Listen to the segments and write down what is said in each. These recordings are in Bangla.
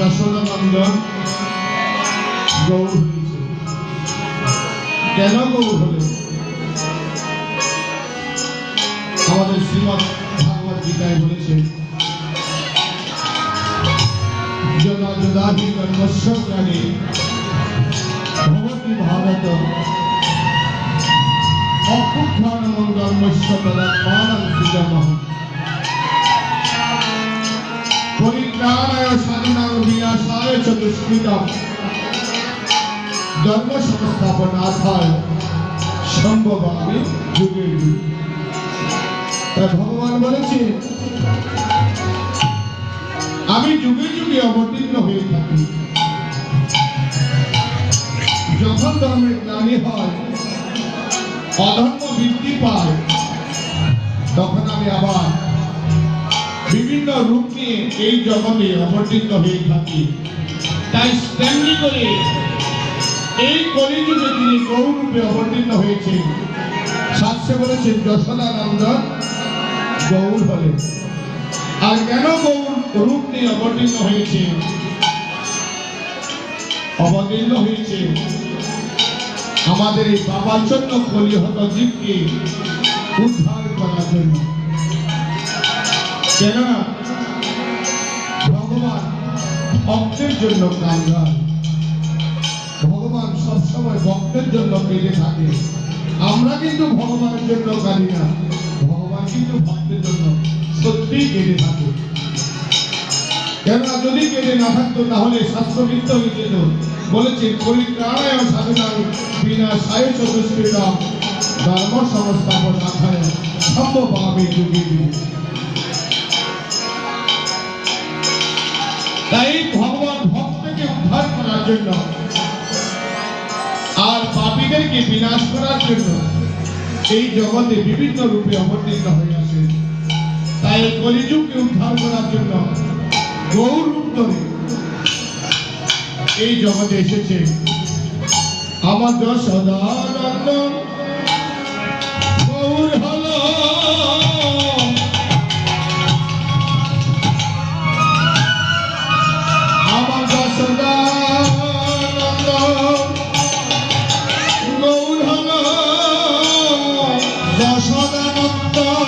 যশোদানন্দন গৌর হয়েছে। কেন গৌর হলেন আমাদের শ্রীমৎ ভাগবত গীতায় বলেছে যদা যদাহি কর্মস্য প্রাণী, ভবতি ভারত অপুক্ষানমং ধর্মস্য তদাত্মানং সৃজমঃ বিনাশায় চ দুষ্কৃতম ধর্ম সংস্থাপনাথায় সম্ভবামি যুগে যুগে তাই ভগবান বলেছে আমি যুগে যুগে অবতীর্ণ হয়ে থাকি। যখন ধর্মের জ্ঞানী হয়, অধর্ম বৃদ্ধি পায়, তখন আমি আবার বিভিন্ন রূপ নিয়ে এই জগতে অবতীর্ণ হয়ে থাকি। তাই তেমনি করে এই কলিযুগে তিনি গৌরূপে অবতীর্ণ হয়েছেন। শাস্ত্রে বলেছেন যশোদানন্দ গৌর হলেন আর কেন গৌর রূপ নিয়ে অবতীর্ণ হয়েছে? অবতীর্ণ হয়েছে। আমাদের এই বাবাচন্য কলিহত জীবকে উদ্ধার করার জন্য। কেননা ভক্তের জন্য কাঙ্গাল ভগবান সবসময় ভক্তের জন্য কেঁদে থাকে। আমরা কিন্তু ভগবানের জন্য কাঁদি না। ভগবান কিন্তু ভক্তের জন্য সত্যিই কেঁদে থাকে। কেননা যদি কেঁদে না থাকতো, তাহলে শাস্ত্রবিত্ত হয়ে যেত। বলেছে, পরিত্রাণায় সাধনা বিনা সায় চতুষ্কৃতম ধর্ম সংস্থাপন আখায় সম্ভব হবে যুগে যুগে। জন্য। আর পাপীদেরকে বিনাশ করার জন্য এই জগতে বিভিন্ন রূপে অবতীর্ণ হয়ে আসে। তাই কলিযুগকে উদ্ধার করার জন্য গৌর রূপ এই জগতে এসেছে আমার সদানন্দ গৌর যশোদানন্দ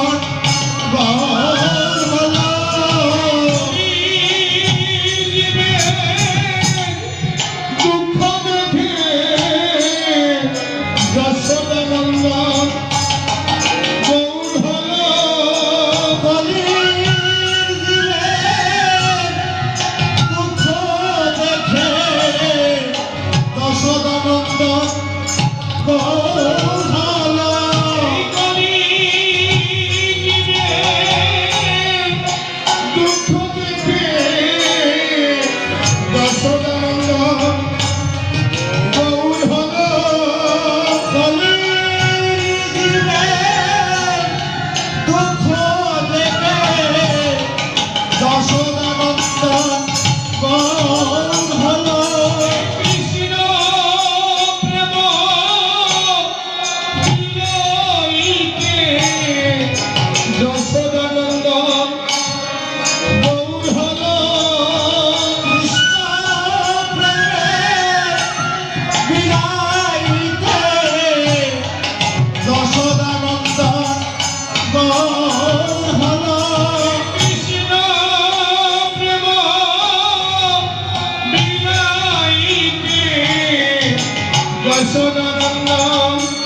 বাসনার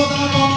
Lord,